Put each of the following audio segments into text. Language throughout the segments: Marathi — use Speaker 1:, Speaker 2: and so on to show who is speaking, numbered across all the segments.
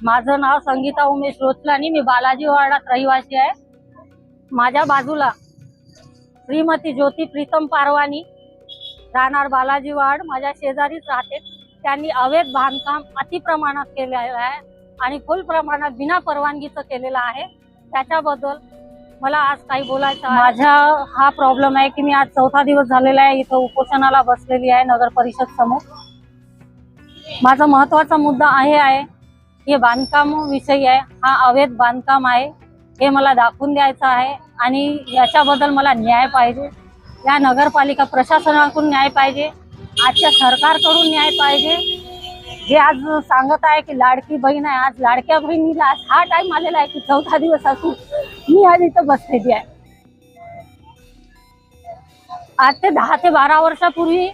Speaker 1: माझं नाव संगीता उमेश रोचलानी मी बालाजी वार्डात रहिवासी आहे. माझ्या बाजूला श्रीमती ज्योती प्रीतम पारवानी राहणार बालाजी वार्ड. माझ्या शेजारीच राहते. त्यांनी अवैध बांधकाम अतिप्रमाणात केलेलं आहे आणि फुल प्रमाणात बिना परवानगीचं केलेलं आहे. त्याच्याबद्दल मला आज काही बोलायचं माझा माझ्या हा प्रॉब्लेम आहे की मी आज चौथा दिवस झालेला आहे. इथं उपोषणाला बसलेली आहे नगर परिषद समोर. माझा महत्त्वाचा मुद्दा आहे आहे हे बांधकाम विषयी आहे. हा अवैध बांधकाम आहे. हे मला दाखवून द्यायचं आहे आणि याच्याबद्दल मला न्याय पाहिजे. या नगरपालिका प्रशासनाकडून न्याय पाहिजे. आजच्या सरकारकडून न्याय पाहिजे. जे आज सांगत आहे की लाडकी बहीण आहे. आज लाडक्या बहिणीला आज हा टाइम आलेला आहे की चौथा दिवस असून मी आज इथं बसलेली आहे. आज ते दहा ते बारा वर्षापूर्वी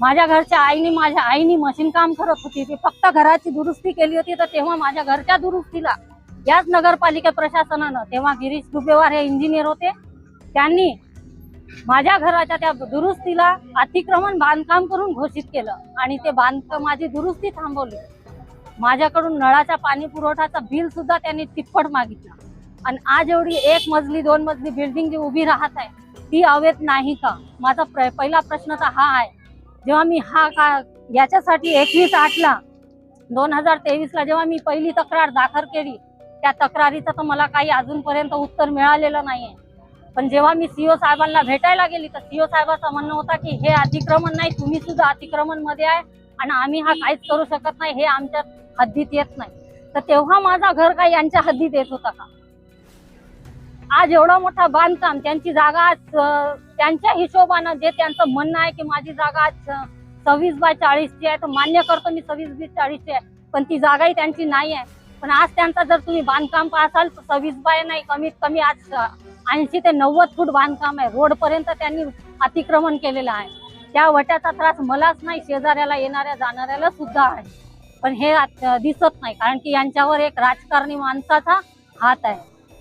Speaker 1: माझ्या घरच्या आईने माझ्या आईने मशीन काम करत होती. ती फक्त घराची दुरुस्ती केली होती तर तेव्हा माझ्या घरच्या दुरुस्तीला याच नगरपालिका प्रशासनानं तेव्हा गिरीश दुबेवार हे इंजिनियर होते त्यांनी माझ्या घराच्या त्या दुरुस्तीला अतिक्रमण बांधकाम करून घोषित केलं. आणि ते बांधकाम माझी दुरुस्ती थांबवली. माझ्याकडून नळाच्या पाणी पुरवठाचा बिल सुद्धा त्यांनी तिप्पट मागितलं. आणि आज एवढी एक मजली दोन मजली बिल्डिंग जी उभी राहत आहे ती अवैध नाही का? माझा प्र- पहिला प्रश्न तर हा आहे. जेव्हा मी हा का याच्यासाठी एकवीस आठला दोन हजार तेवीसला जेव्हा मी पहिली तक्रार दाखल केली त्या तक्रारीचं तर मला काही अजूनपर्यंत उत्तर मिळालेलं नाहीये. पण जेव्हा मी सीओ साहेबांना भेटायला गेली तर सीओ साहेबाचं म्हणणं होता की हे अतिक्रमण नाही तुम्ही सुद्धा अतिक्रमणमध्ये आहे आणि आम्ही हा काहीच करू शकत नाही हे आमच्या हद्दीत येत नाही. तर तेव्हा माझा घर काय यांच्या हद्दीत येत होता का? आज एवढा मोठा बांधकाम त्यांची जागा आज त्यांच्या हिशोबानं जे त्यांचं म्हणणं आहे की माझी जागा आज सव्वीस बाय चाळीसची आहे तर मान्य करतो मी सव्वीस बाय चाळीसची आहे पण ती जागाही त्यांची नाही आहे. पण आज त्यांचा जर तुम्ही बांधकाम पाहसाल तर सव्वीस बाय नाही कमीत कमी आज ऐंशी ते नव्वद फूट बांधकाम आहे. रोडपर्यंत त्यांनी अतिक्रमण केलेलं आहे. त्या वट्याचा त्रास मलाच नाही शेजाऱ्याला येणाऱ्या जाणाऱ्याला सुद्धा आहे. पण हे दिसत नाही कारण की यांच्यावर एक राजकारणी माणसाचा हात आहे.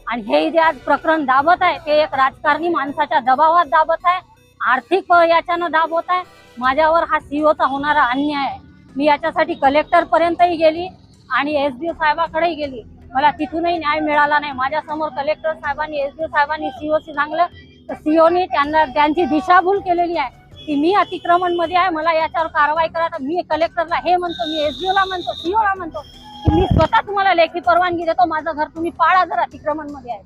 Speaker 1: आणि हे जे आज प्रकरण दाबत आहे ते एक राजकारणी माणसाच्या दबावात दाबत आहे आर्थिक याच्यानं दाबवत आहे. माझ्यावर हा सीओचा होणारा अन्याय आहे. मी याच्यासाठी कलेक्टर पर्यंतही गेली आणि एस डी ओ साहेबाकडेही गेली. मला तिथूनही न्याय मिळाला नाही. माझ्यासमोर कलेक्टर साहेबांनी एस डी ओ साहेबांनी सीओशी सांगलं. तर सीओनी त्यांना त्यांची दिशाभूल केलेली आहे. की मी अतिक्रमणमध्ये आहे मला याच्यावर कारवाई करा. तर मी कलेक्टरला हे म्हणतो मी एस डी ओला म्हणतो सीओला म्हणतो. की मी स्वतः तुम्हाला लेखी परवानगी देतो माझं घर तुम्ही पाळा जर अतिक्रमणमध्ये आहे.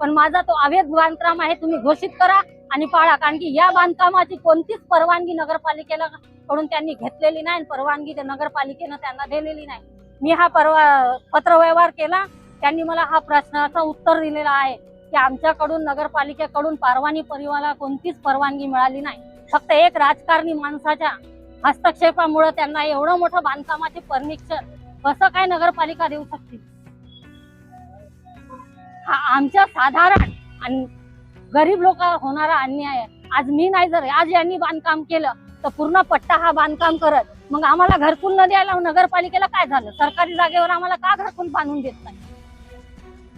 Speaker 1: पण माझा तो अवैध बांधकाम आहे तुम्ही घोषित करा आणि पाळा. कारण की या बांधकामाची कोणतीच परवानगी नगरपालिकेला कडून त्यांनी घेतलेली नाही आणि परवानगी त्या नगरपालिकेनं त्यांना दिलेली नाही. मी हा परवा पत्रव्यवहार केला. त्यांनी मला हा प्रश्नाचं उत्तर दिलेला आहे की आमच्याकडून नगरपालिकेकडून परवानी परिवाराला कोणतीच परवानगी मिळाली नाही. फक्त एक राजकारणी माणसाच्या हस्तक्षेपामुळे त्यांना एवढं मोठं बांधकामाचे परमिशन कसं काय नगरपालिका देऊ शकते? हा आमच्या साधारण आणि गरीब लोक होणारा अन्याय आहे. आज मी नाही जर आज यांनी बांधकाम केलं तर पूर्ण पट्टा हा बांधकाम करत मग आम्हाला घरकुल न द्यायला नगरपालिकेला काय झालं? सरकारी जागेवर आम्हाला का घरकुल बांधून देत नाही?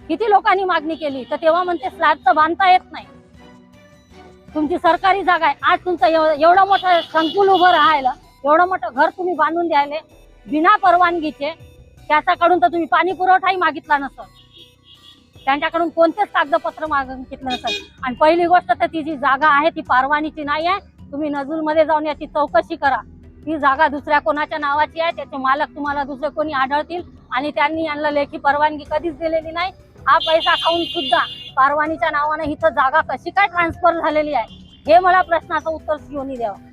Speaker 1: किती लोकांनी मागणी केली? तर तेव्हा म्हणते स्लॅबचं बांधता येत नाही. तुमची सरकारी जागा आहे. आज तुमचं एवढं मोठं संकुल उभं राहायला एवढं मोठं घर तुम्ही बांधून द्यायले बिना परवानगीचे त्याच्याकडून तर तुम्ही पाणी पुरवठाही मागितला नसल त्यांच्याकडून कोणतेच कागदपत्र मागितलं नसेल आणि पहिली गोष्ट तर ती जी जागा आहे ती परवानीची नाही आहे. तुम्ही नजूरमध्ये जाऊन याची चौकशी करा. ती जागा दुसऱ्या कोणाच्या नावाची आहे त्याचे मालक तुम्हाला दुसरे कोणी आढळतील आणि त्यांनी यांना लेखी परवानगी कधीच दिलेली नाही. हा पैसा खाऊन सुद्धा परवानीच्या नावाने इथं जागा कशी काय ट्रान्सफर झालेली आहे हे मला प्रश्नाचं उत्तर घेऊन द्यावं.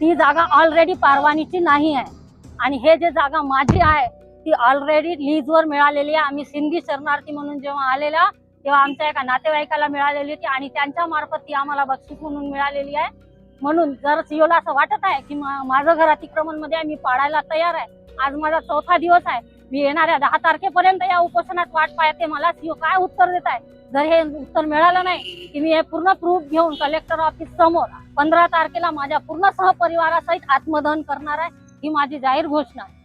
Speaker 1: ती जागा ऑलरेडी परवानीची नाही आहे. आणि हे जे जागा माझी आहे ती ऑलरेडी लीजवर मिळालेली आहे. आम्ही सिंधी शरणार्थी म्हणून जेव्हा आलेला तेव्हा आमच्या एका नातेवाईकाला मिळालेली होती आणि त्यांच्या मार्फत ती आम्हाला बक्षीस म्हणून मिळालेली आहे. म्हणून जर सीओला असं वाटत आहे की माझं घर अतिक्रमणमध्ये आहे मी पाडायला तयार आहे. आज माझा चौथा दिवस आहे. मी येणाऱ्या दहा तारखेपर्यंत या उपोषणात वाट पाहते. मला सीओ काय उत्तर देत आहे? जर हे उत्तर मिळालं नाही की मी हे पूर्ण प्रूफ घेऊन कलेक्टर ऑफिस समोर पंधरा तारखेला माझ्या पूर्ण सहपरिवारासहित आत्मदहन करणार आहे ही माझी जाहीर घोषणा. आहे